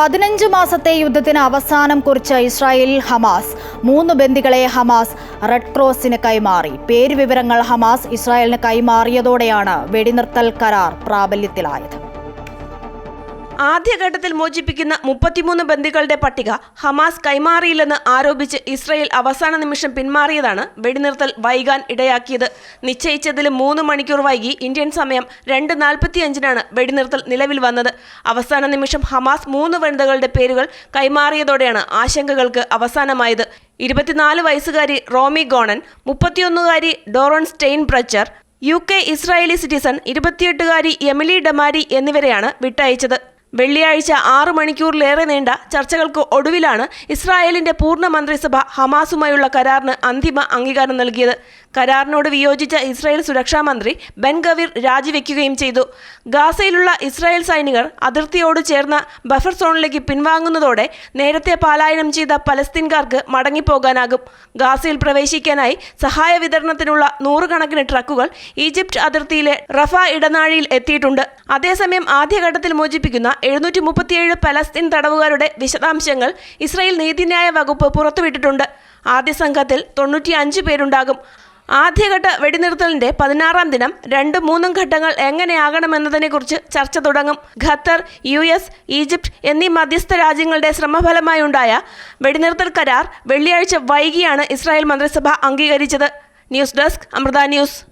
പതിനഞ്ച് മാസത്തെ യുദ്ധത്തിന് അവസാനം കുറിച്ച ഇസ്രായേൽ ഹമാസ് മൂന്ന് ബന്ദികളെ ഹമാസ് റെഡ് ക്രോസിന് കൈമാറി. പേര് വിവരങ്ങൾ ഹമാസ് ഇസ്രായേലിന് കൈമാറിയതോടെയാണ് വെടിനിർത്തൽ കരാർ പ്രാബല്യത്തിലായത്. ആദ്യഘട്ടത്തിൽ മോചിപ്പിക്കുന്ന മുപ്പത്തിമൂന്ന് ബന്ദികളുടെ പട്ടിക ഹമാസ് കൈമാറിയില്ലെന്ന് ആരോപിച്ച് ഇസ്രയേൽ അവസാന നിമിഷം പിന്മാറിയതാണ് വെടിനിർത്തൽ വൈകാൻ ഇടയാക്കിയത്. നിശ്ചയിച്ചതിലും മൂന്ന് മണിക്കൂർ വൈകി ഇന്ത്യൻ സമയം രണ്ട് നാൽപ്പത്തിയഞ്ചിനാണ് വെടിനിർത്തൽ നിലവിൽ വന്നത്. അവസാന നിമിഷം ഹമാസ് മൂന്ന് വനിതകളുടെ പേരുകൾ കൈമാറിയതോടെയാണ് ആശങ്കകൾക്ക് അവസാനമായത്. ഇരുപത്തിനാല് വയസ്സുകാരി Romi Gonen മുപ്പത്തിയൊന്നുകാരി Doron Steinbrecher U K Israeli citizen ഇരുപത്തിയെട്ടുകാരി Emily Damari എന്നിവരെയാണ് വിട്ടയച്ചത്. വെള്ളിയാഴ്ച ആറ് മണിക്കൂറിലേറെ നീണ്ട ചർച്ചകൾക്ക് ഒടുവിലാണ് ഇസ്രായേലിന്റെ പൂർണ മന്ത്രിസഭ ഹമാസുമായുള്ള കരാറിന് അന്തിമ അംഗീകാരം നൽകിയത്. കരാറിനോട് വിയോജിച്ച ഇസ്രായേൽ സുരക്ഷാ മന്ത്രി ബെൻ ഗവീർ രാജിവെക്കുകയും ചെയ്തു. ഗാസയിലുള്ള ഇസ്രായേൽ സൈനികർ അതിർത്തിയോട് ചേർന്ന ബഫർ സോണിലേക്ക് പിൻവാങ്ങുന്നതോടെ നേരത്തെ പലായനം ചെയ്ത പലസ്തീൻകാർക്ക് മടങ്ങിപ്പോകാനാകും. ഗാസയിൽ പ്രവേശിക്കാനായി സഹായ വിതരണത്തിനുള്ള നൂറുകണക്കിന് ട്രക്കുകൾ ഈജിപ്റ്റ് അതിർത്തിയിലെ റഫ ഇടനാഴിയിൽ എത്തിയിട്ടുണ്ട്. അതേസമയം ആദ്യഘട്ടത്തിൽ മോചിപ്പിക്കുന്ന എഴുന്നൂറ്റി മുപ്പത്തിയേഴ് പലസ്തീൻ തടവുകാരുടെ വിശദാംശങ്ങൾ ഇസ്രായേൽ നീതിന്യായ വകുപ്പ് പുറത്തുവിട്ടിട്ടുണ്ട്. ആദ്യ സംഘത്തിൽ തൊണ്ണൂറ്റി അഞ്ച് പേരുണ്ടാകും. ആദ്യഘട്ട വെടിനിർത്തലിന്റെ പതിനാറാം ദിനം രണ്ട് മൂന്നും ഘട്ടങ്ങൾ എങ്ങനെയാകണമെന്നതിനെക്കുറിച്ച് ചർച്ച തുടങ്ങും. ഖത്തർ യു എസ് ഈജിപ്റ്റ് എന്നീ മധ്യസ്ഥ രാജ്യങ്ങളുടെ ശ്രമഫലമായുണ്ടായ വെടിനിർത്തൽ കരാർ വെള്ളിയാഴ്ച വൈകിയാണ് ഇസ്രായേൽ മന്ത്രിസഭ അംഗീകരിച്ചത്. News desk Amrita news.